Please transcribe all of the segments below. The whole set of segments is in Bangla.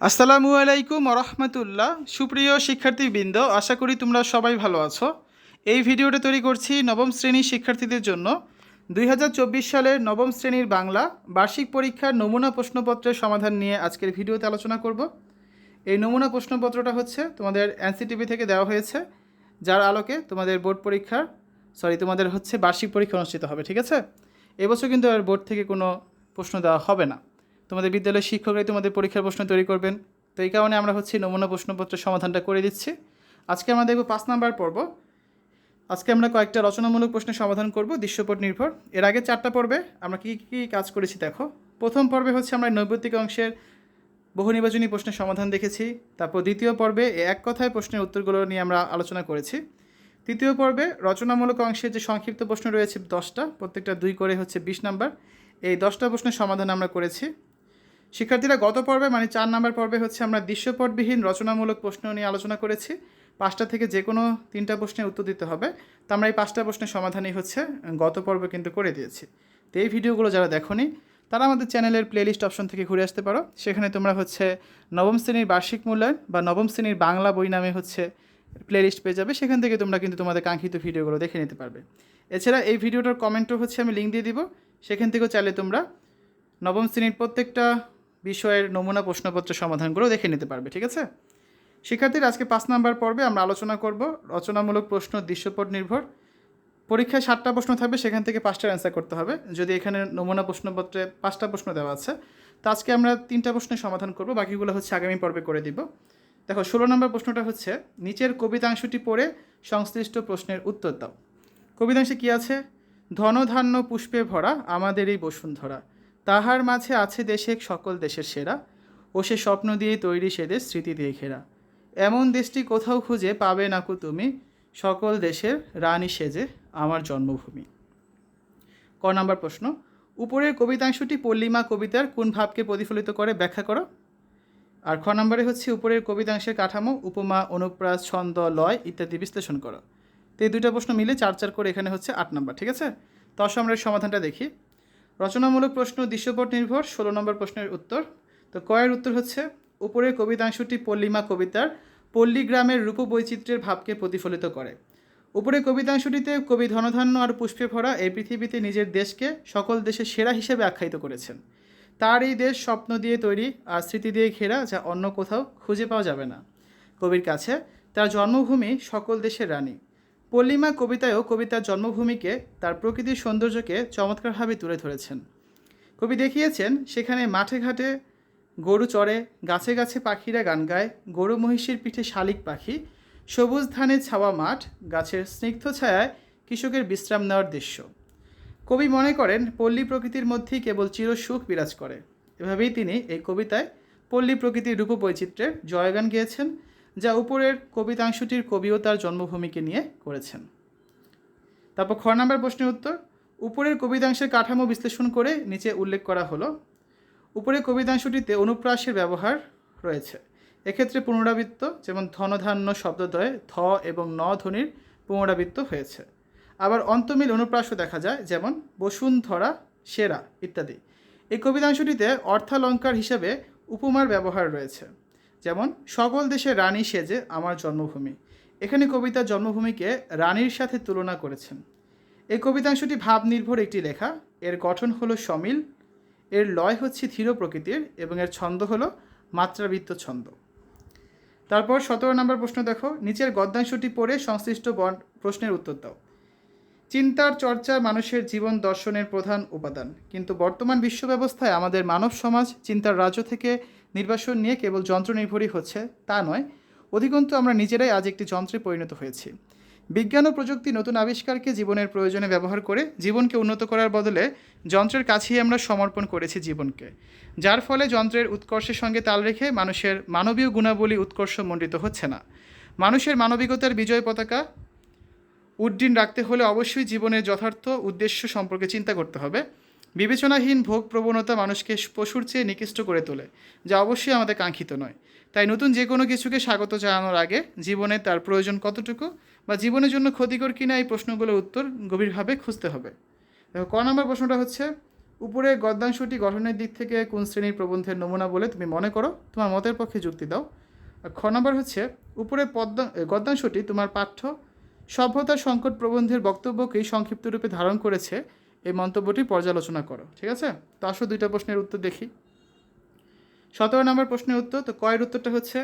আসসালামু আলাইকুম রহমতুল্লাহ। সুপ্রিয় শিক্ষার্থীবৃন্দ, আশা করি তোমরা সবাই ভালো আছো। এই ভিডিওটা তৈরি করছি নবম শ্রেণির শিক্ষার্থীদের জন্য। দুই হাজার চব্বিশ সালের নবম শ্রেণির বাংলা বার্ষিক পরীক্ষার নমুনা প্রশ্নপত্রের সমাধান নিয়ে আজকের ভিডিওতে আলোচনা করব। এই নমুনা প্রশ্নপত্রটা হচ্ছে তোমাদের এনসিটিভি থেকে দেওয়া হয়েছে। যার আলোকে তোমাদের বোর্ড পরীক্ষার, সরি, তোমাদের হচ্ছে বার্ষিক পরীক্ষা অনুষ্ঠিত হবে, ঠিক আছে? এবছর কিন্তু আর বোর্ড থেকে কোনো প্রশ্ন দেওয়া হবে না। তোমাদের বিদ্যালয়ের শিক্ষকরাই তোমাদের পরীক্ষার প্রশ্ন তৈরি করবেন। তো এই কারণে আমরা হচ্ছে নমুনা প্রশ্নপত্রের সমাধানটা করে দিচ্ছি। আজকে আমরা দেখব পাঁচ নাম্বার পর্ব। আজকে আমরা কয়েকটা রচনামূলক প্রশ্নের সমাধান করব, দৃশ্যপট নির্ভর। এর আগে চারটা পর্বে আমরা কী কী কাজ করেছি দেখো। প্রথম পর্বে হচ্ছে আমরা নৈবত্তিক অংশের বহু নির্বাচনী প্রশ্নের সমাধান দেখেছি। তারপর দ্বিতীয় পর্বে এক কথায় প্রশ্নের উত্তরগুলো নিয়ে আমরা আলোচনা করেছি। তৃতীয় পর্বে রচনামূলক অংশের যে সংক্ষিপ্ত প্রশ্ন রয়েছে দশটা, প্রত্যেকটা দুই করে হচ্ছে বিশ নাম্বার। এই দশটা প্রশ্নের সমাধান আমরা করেছি। শিক্ষার্থীরা গত পর্বে মানে চার নাম্বার পর্বে হচ্ছে আমরা দৃশ্যপটবিহীন রচনামূলক প্রশ্ন নিয়ে আলোচনা করেছি। পাঁচটা থেকে যে কোনো তিনটা প্রশ্নের উত্তর দিতে হবে। তো আমরা এই পাঁচটা প্রশ্নের সমাধানই হচ্ছে, গত পর্বে কিন্তু করে দিয়েছি। তো এই ভিডিওগুলো যারা দেখোনি, তারা আমাদের চ্যানেলের প্লেলিস্ট অপশন থেকে ঘুরে আসতে পারো। সেখানে তোমরা হচ্ছে নবম শ্রেণির বার্ষিক মূল্যায়ন বা নবম শ্রেণির বাংলা বই নামে হচ্ছে প্লেলিস্ট পেয়ে যাবে। সেখান থেকে তোমরা কিন্তু তোমাদের কাঙ্ক্ষিত ভিডিওগুলো দেখে নিতে পারবে। এছাড়া এই ভিডিওটার কমেন্টও হচ্ছে আমি লিঙ্ক দিয়ে দিব। সেখান থেকেও চাইলে তোমরা নবম শ্রেণির প্রত্যেকটা বিষয়ের নমুনা প্রশ্নপত্র সমাধানগুলো দেখে নিতে পারবে, ঠিক আছে? শিক্ষার্থীরা আজকে পাঁচ নাম্বার পর্বে আমরা আলোচনা করব, রচনামূলক প্রশ্ন, দৃশ্যপট নির্ভর। পরীক্ষায় সাতটা প্রশ্ন থাকবে, সেখান থেকে পাঁচটার অ্যান্সার করতে হবে। যদি এখানে নমুনা প্রশ্নপত্রে পাঁচটা প্রশ্ন দেওয়া আছে, তো আজকে আমরা তিনটা প্রশ্নের সমাধান করব, বাকিগুলো হচ্ছে আগামী পর্বে করে দিব। দেখো, ষোলো নম্বর প্রশ্নটা হচ্ছে, নিচের কবিতাংশটি পড়ে সংশ্লিষ্ট প্রশ্নের উত্তর দাও। কবিতাংশে কী আছে? ধনধান্য পুষ্পে ভরা আমাদের এই বসুন্ধরা। তাহার মাঝে আছে দেশে সকল দেশের সেরা, ও সে স্বপ্ন দিয়ে তৈরি সে দেশ স্মৃতি দিয়ে ঘেরা। এমন দেশটি কোথাও খুঁজে পাবে নাকু তুমি, সকল দেশের রানী সেজে আমার জন্মভূমি। ক নম্বর প্রশ্ন, উপরের কবিতাংশটি পল্লিমা কবিতার কোন ভাবকে প্রতিফলিত করে ব্যাখ্যা করো? আর খ নম্বরে হচ্ছে, উপরের কবিতাংশের কাঠামো, উপমা, অনুপ্রাস, ছন্দ, লয় ইত্যাদি বিশ্লেষণ করো। তো এই দুইটা প্রশ্ন মিলে চার চার করে এখানে হচ্ছে আট নম্বর, ঠিক আছে? তো আমরা সমাধানটা দেখি। রচনামূলক প্রশ্ন দৃশ্যপট নির্ভর, ষোলো নম্বর প্রশ্নের উত্তর। তো কয়ের উত্তর হচ্ছে, উপরের কবিতাংশটি পল্লিমা কবিতার পল্লী গ্রামের রূপবৈচিত্র্যের ভাবকে প্রতিফলিত করে। উপরে কবিতাংশটিতে কবি ধনধান্য আর পুষ্পে ভরা এই পৃথিবীতে নিজের দেশকে সকল দেশের সেরা হিসেবে আখ্যায়িত করেছেন। তার এই দেশ স্বপ্ন দিয়ে তৈরি আর স্মৃতি দিয়ে ঘেরা যা অন্য কোথাও খুঁজে পাওয়া যাবে না। কবির কাছে, তার জন্মভূমি সকল দেশের রানী। পল্লিমা কবিতায়ও কবিতার জন্মভূমিকে, তার প্রকৃতির সৌন্দর্যকে চমৎকারভাবে তুলে ধরেছেন। কবি দেখিয়েছেন, সেখানে মাঠে ঘাটে গরু চড়ে, গাছে গাছে পাখিরা গান গায়, গরু মহিষের পিঠে শালিক পাখি, সবুজ ধানের ছাওয়া মাঠ, গাছের স্নিগ্ধ ছায়ায় কৃষকের বিশ্রাম নেওয়ার দৃশ্য। কবি মনে করেন, পল্লী প্রকৃতির মধ্যেই কেবল চিরসুখ বিরাজ করে। এভাবেই তিনি এই কবিতায় পল্লী প্রকৃতির রূপ বৈচিত্র্যের জয়গান গেয়েছেন। যা উপরের কবিতাংশটির কবিও তার জন্মভূমিকে নিয়ে করেছেন। তারপর খ নম্বর প্রশ্নের উত্তর, উপরের কবিতাংশের কাঠামো বিশ্লেষণ করে নিচে উল্লেখ করা হলো, উপরের কবিতাংশটিতে অনুপ্রাসের ব্যবহার রয়েছে। এক্ষেত্রে পুনরাবৃত্ত, যেমন ধনধান্য শব্দদ্বয়ে ধ এবং ন ধ্বনির পুনরাবৃত্ত হয়েছে। আবার অন্তমিল অনুপ্রাসও দেখা যায়, যেমন বসুন্ধরা সেরা ইত্যাদি। এই কবিতাংশটিতে অর্থালঙ্কার হিসেবে উপমার ব্যবহার রয়েছে। যেমন, সকল দেশে রানী সেজে আমার জন্মভূমি। এখানে কবিতার জন্মভূমিকে রানীর সাথে তুলনা করেছেন। এই কবিতাংশটি ভাব নির্ভর একটি লেখা। এর গঠন হলো সমিল, এর লয় হচ্ছে ধীর প্রকৃতির এবং এর ছন্দ হলো মাত্রাবৃত্ত ছন্দ। তারপর সতেরো নম্বর প্রশ্ন দেখো। নিচের গদ্যাংশটি পড়ে সংশ্লিষ্ট প্রশ্নের উত্তর দাও। চিন্তার চর্চা মানুষের জীবন দর্শনের প্রধান উপাদান। কিন্তু বর্তমান বিশ্ব ব্যবস্থায় আমাদের মানব সমাজ চিন্তার রাজ্য থেকে নির্বাসন নিয়ে কেবল যন্ত্র নির্ভরই হচ্ছে, তা নয়, অধিকন্তু আমরা নিজেরাই আজ একটি যন্ত্রে পরিণত হয়েছি। বিজ্ঞান ও প্রযুক্তি নতুন আবিষ্কারকে জীবনের প্রয়োজনে ব্যবহার করে জীবনকে উন্নত করার বদলে যন্ত্রের কাছেই আমরা সমর্পণ করেছি জীবনকে, যার ফলে যন্ত্রের উৎকর্ষের সঙ্গে তাল রেখে মানুষের মানবীয় গুণাবলী উৎকর্ষমণ্ডিত হচ্ছে না। মানুষের মানবিকতার বিজয় পতাকা উড্ডীন রাখতে হলে অবশ্যই জীবনের যথার্থ উদ্দেশ্য সম্পর্কে চিন্তা করতে হবে। বিবেচনাহীন ভোগ প্রবণতা মানুষকে পশুর চেয়ে নিকৃষ্ট করে তোলে, যা অবশ্যই আমাদের কাঙ্ক্ষিত নয়। তাই নতুন যে কোনো কিছুকে স্বাগত জানানোর আগে জীবনে তার প্রয়োজন কতটুকু বা জীবনের জন্য ক্ষতিকর কিনা এই প্রশ্নগুলোর উত্তর গভীরভাবে খুঁজতে হবে। ক নম্বর প্রশ্নটা হচ্ছে, উপরে গদ্যাংশটি গঠনের দিক থেকে কোন শ্রেণির প্রবন্ধের নমুনা বলে তুমি মনে করো? তোমার মতের পক্ষে যুক্তি দাও। আর খ নম্বর হচ্ছে, উপরে পদ্মা গদ্যাংশটি তোমার পাঠ্য সভ্যতা সংকট প্রবন্ধের বক্তব্যকেই সংক্ষিপ্ত রূপে ধারণ করেছে এই মন্তব্যটি পর্যালোচনা করো, ঠিক আছে? তো আসো দুইটা প্রশ্নের উত্তর দেখি। সতেরো নম্বর প্রশ্নের উত্তর, তো কয়ের উত্তরটা হচ্ছে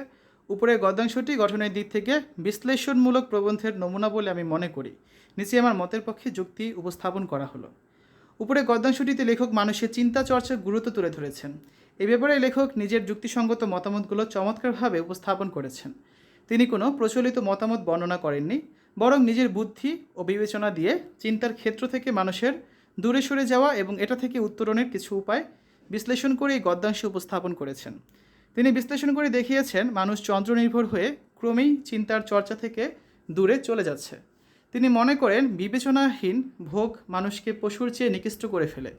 উপরে গদ্যাংশটি গঠনের দিক থেকে বিশ্লেষণমূলক প্রবন্ধের নমুনা বলে আমি মনে করি। নিচে আমার মতের পক্ষে যুক্তি উপস্থাপন করা হলো। উপরে গদ্যাংশটিতে লেখক মানুষের চিন্তা চর্চার গুরুত্ব তুলে ধরেছেন। এ ব্যাপারে লেখক নিজের যুক্তিসঙ্গত মতামতগুলো চমৎকারভাবে উপস্থাপন করেছেন। তিনি কোনো প্রচলিত মতামত বর্ণনা করেননি, বরং নিজের বুদ্ধি ও বিবেচনা দিয়ে চিন্তার ক্ষেত্র থেকে মানুষের দূরে সরে যাওয়া এবং এটা থেকে উত্তরণের কিছু উপায় বিশ্লেষণ করে এই গদ্যাংশে উপস্থাপন করেছেন। তিনি বিশ্লেষণ করে দেখিয়েছেন, মানুষ চন্দ্রনির্ভর হয়ে ক্রমেই চিন্তার চর্চা থেকে দূরে চলে যাচ্ছে। তিনি মনে করেন, বিবেচনাহীন ভোগ মানুষকে পশুর চেয়ে নিকৃষ্ট করে ফেলে।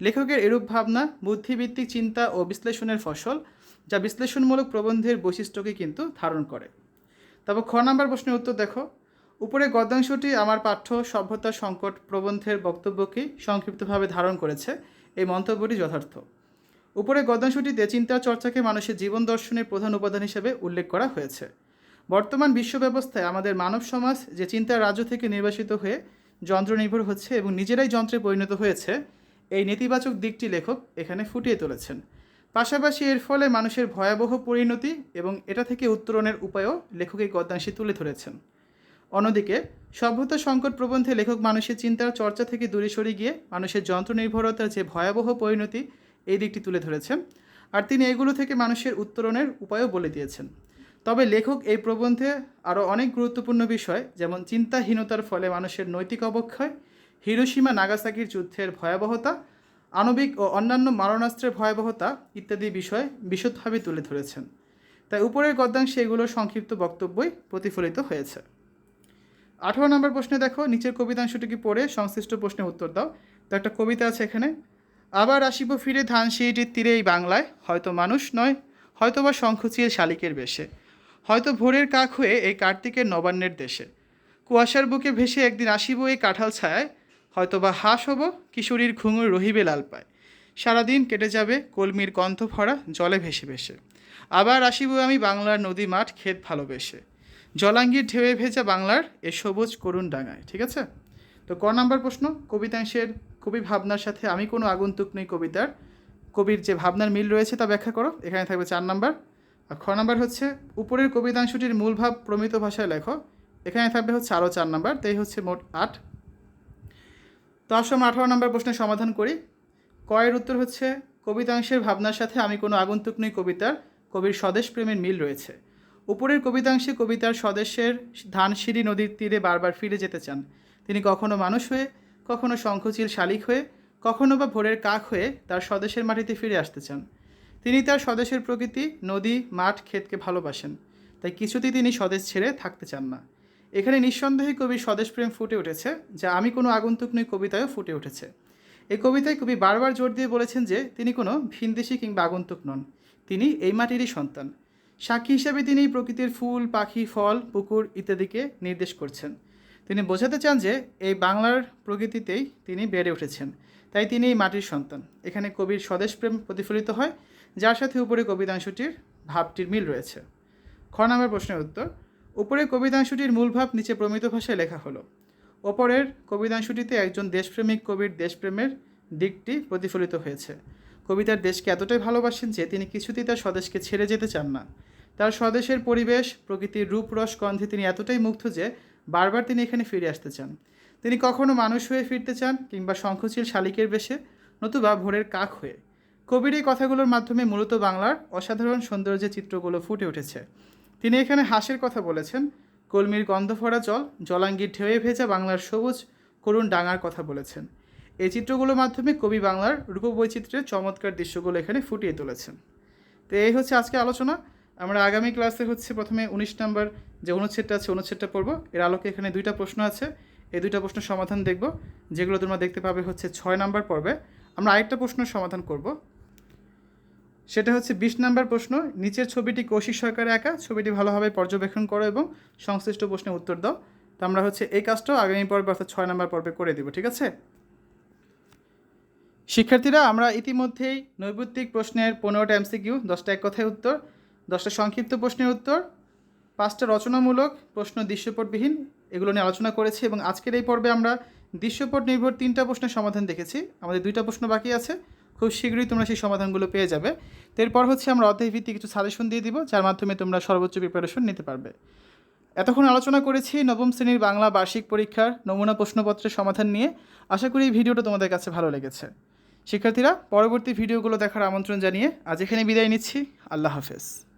লেখকের এরূপ ভাবনা বুদ্ধিভিত্তিক চিন্তা ও বিশ্লেষণের ফসল, যা বিশ্লেষণমূলক প্রবন্ধের বৈশিষ্ট্যকে কিন্তু ধারণ করে। তারপর খ নাম্বার প্রশ্নের উত্তর দেখো। উপরে গদ্যাংশটি আমার পাঠ্য সভ্যতা সংকট প্রবন্ধের বক্তব্যকেই সংক্ষিপ্তভাবে ধারণ করেছে। এই মন্তব্যটি যথার্থ। উপরে গদ্যাংশটিতে চিন্তা চর্চাকে মানুষের জীবন দর্শনের প্রধান উপাদান হিসেবে উল্লেখ করা হয়েছে। বর্তমান বিশ্ব ব্যবস্থায় আমাদের মানব সমাজ যে চিন্তার রাজ্য থেকে নির্বাসিত হয়ে যন্ত্রনির্ভর হচ্ছে এবং নিজেরাই যন্ত্রে পরিণত হয়েছে, এই নেতিবাচক দিকটি লেখক এখানে ফুটিয়ে তুলেছেন। পাশাপাশি এর ফলে মানুষের ভয়াবহ পরিণতি এবং এটা থেকে উত্তরণের উপায়ও লেখক এই গদ্যাংশে তুলে ধরেছেন। অন্যদিকে, সভ্যতা সংকট প্রবন্ধে লেখক মানুষের চিন্তার চর্চা থেকে দূরে সরে গিয়ে মানুষের যন্ত্রনির্ভরতার যে ভয়াবহ পরিণতি, এই দিকটি তুলে ধরেছেন। আর তিনি এগুলো থেকে মানুষের উত্তরণের উপায়ও বলে দিয়েছেন। তবে লেখক এই প্রবন্ধে আরও অনেক গুরুত্বপূর্ণ বিষয়, যেমন চিন্তাহীনতার ফলে মানুষের নৈতিক অবক্ষয় হিরোসীমা নাগাসাকির যুদ্ধের ভয়াবহতা, আণবিক ও অন্যান্য মারণাস্ত্রের ভয়াবহতা ইত্যাদি বিষয় বিশদভাবে তুলে ধরেছেন। তাই উপরের গদ্যাংশে এগুলোর সংক্ষিপ্ত বক্তব্যই প্রতিফলিত হয়েছে। আঠারো নম্বর প্রশ্নে দেখো, নিচের কবিতাংশটিকে পড়ে? সংশ্লিষ্ট প্রশ্নের উত্তর দাও। তো একটা কবিতা আছে এখানে। আবার আসিব ফিরে ধান সিঁড়িটির তীরে এই বাংলায়, হয়তো মানুষ নয় হয়তো বা শঙ্খচিল শালিকের বেশে। হয়তো ভোরের কাক হয়ে এই কার্তিকের নবান্নের দেশে। কুয়াশার বুকে ভেসে একদিন আসিব এই কাঁঠাল ছায়ায় হয়তো বা হাঁস হব, কিশোরীর ঘুঙুর রহিবে লাল পায়। সারাদিন কেটে যাবে কলমির কণ্ঠ ভরা জলে ভেসে ভেসে। আবার আসিব আমি বাংলার নদী মাঠ ক্ষেত ভালোবেসে। জলাঙ্গির ঢেউয়ে ভেজা বাংলার এ সবুজ করুণ ডাঙায় ঠিক আছে? তো ক নাম্বার প্রশ্ন, কবিতাংশের কবি ভাবনার সাথে আমি কোনো আগন্তুক নেই কবিতার। কবির যে ভাবনার মিল রয়েছে তা ব্যাখ্যা করো, এখানে থাকবে চার নাম্বার। আর খ নাম্বার হচ্ছে, উপরের কবিতাংশটির মূল ভাব প্রমিত ভাষায় লেখো, এখানে থাকবে হচ্ছে আরও চার নাম্বার তাই হচ্ছে মোট আট। তো আসো আমরা আঠারো নম্বর প্রশ্নের সমাধান করি। কয়ের উত্তর হচ্ছে, কবিতাংশের ভাবনার সাথে আমি কোনো আগন্তুক নই কবিতার, কবির স্বদেশ প্রেমের মিল রয়েছে। উপরের কবিতাংশে কবিতার স্বদেশের ধানসিঁড়ি নদীর তীরে বারবার ফিরে যেতে চান। তিনি কখনো মানুষ হয়ে, কখনো শঙ্খচিল শালিক হয়ে, কখনো বা ভোরের কাক হয়ে তার স্বদেশের মাটিতে ফিরে আসতে চান। তিনি তার স্বদেশের প্রকৃতি, নদী, মাঠ, ক্ষেতকে ভালোবাসেন। তাই কিছুতেই তিনি স্বদেশ ছেড়ে থাকতে চান না। এখানে নিঃসন্দেহে কবির স্বদেশপ্রেম ফুটে উঠেছে, যা আমি কোনো আগন্তুক নই, কবিতায়ও ফুটে উঠেছে। এই কবিতায় কবি বারবার জোর দিয়ে বলেছেন যে তিনি কোনো ভিনদেশি কিংবা আগন্তুক নন। তিনি এই মাটিরই সন্তান। সাক্ষী হিসেবে তিনি প্রকৃতির ফুল, পাখি, ফল, পুকুর ইত্যাদিকে নির্দেশ করছেন। তিনি বোঝাতে চান যে, এই বাংলার প্রকৃতিতেই তিনি বেড়ে উঠেছেন। তাই তিনি এই মাটির সন্তান। এখানে কবির স্বদেশপ্রেম প্রতিফলিত হয়, যার সাথে উপরে কবিতাংশটির ভাবটির মিল রয়েছে। খ নামের প্রশ্নের উত্তর, উপরে কবিতাংশটির মূল ভাব নিচে প্রমিত ভাষায় লেখা হলো। ওপরের কবিতাংশটিতে একজন দেশপ্রেমিক কবির দেশপ্রেমের দিকটি প্রতিফলিত হয়েছে। কবিতার দেশকে এতটাই ভালোবাসেন যে, তিনি কিছুতেই তার স্বদেশকে ছেড়ে যেতে চান না। তার স্বদেশের পরিবেশ, প্রকৃতির রূপ রস গন্ধে তিনি এতটাই মুগ্ধ যে বারবার তিনি এখানে ফিরে আসতে চান। তিনি কখনো মানুষ হয়ে ফিরতে চান কিংবা শঙ্খচিল শালিকের বেশে, নতুবা ভোরের কাক হয়ে। কবির এই কথাগুলোর মাধ্যমে মূলত বাংলার অসাধারণ সৌন্দর্যের চিত্রগুলো ফুটে উঠেছে। তিনি এখানে হাসের কথা বলেছেন, কলমির গন্ধ ভরা জল, জলাঙ্গির ঢেউয়ে ভেজা বাংলার সবুজ, করুণ ডাঙার কথা বলেছেন। এই চিত্রগুলোর মাধ্যমে কবি বাংলার রূপবৈচিত্র্যের চমৎকার দৃশ্যগুলো এখানে ফুটিয়ে তুলেছেন। তো এই হচ্ছে আজকে আলোচনা। আমরা আগামী ক্লাসে হচ্ছে প্রথমে উনিশ নম্বর যে অনুচ্ছেদটা আছে, অনুচ্ছেদটা পড়ব। এর আলোকে এখানে দুইটা প্রশ্ন আছে। এই দুইটা প্রশ্নের সমাধান দেখব, যেগুলো তোমরা দেখতে পাবে হচ্ছে ছয় নম্বর পর্বে। আমরা আরেকটা প্রশ্নের সমাধান করব। সেটা হচ্ছে বিশ নম্বর প্রশ্ন, নিচের ছবিটি কৌশিক সরকারের একা, ছবিটি ভালোভাবে পর্যবেক্ষণ করো এবং সংশ্লিষ্ট প্রশ্নের উত্তর দাও। তো আমরা হচ্ছে এই কাজটাও আগামী পর্বে অর্থাৎ ছয় নম্বর পর্বে করে দিব, ঠিক আছে? শিক্ষার্থীরা, আমরা ইতিমধ্যেই নৈর্ব্যক্তিক প্রশ্নের পনেরোটা এমসিকিউ, দশটা এক কথায় উত্তর দশটা সংক্ষিপ্ত প্রশ্নের উত্তর, পাঁচটা রচনামূলক, প্রশ্ন দৃশ্যপটবিহীন, এগুলো নিয়ে আলোচনা করেছি এবং আজকের এই পর্বে আমরা দৃশ্যপট নির্ভর তিনটা প্রশ্নের সমাধান দেখেছি। আমাদের দুইটা প্রশ্ন বাকি আছে। খুব শীঘ্রই তোমরা সেই সমাধানগুলো পেয়ে যাবে। তো এরপর হচ্ছে আমরা অধ্যায় ভিত্তিক কিছু সাজেশন দিয়ে দিব, যার মাধ্যমে তোমরা সর্বোচ্চ প্রিপারেশন নিতে পারবে। এতক্ষণ আলোচনা করেছি নবম শ্রেণির বাংলা বার্ষিক পরীক্ষার নমুনা প্রশ্নপত্রের সমাধান নিয়ে। আশা করি এই ভিডিওটা তোমাদের কাছে ভালো লেগেছে। শিক্ষার্থীরা, পরবর্তী ভিডিওগুলো দেখার আমন্ত্রণ জানিয়ে আজ এখানে বিদায় নিচ্ছি। আল্লাহ হাফেজ।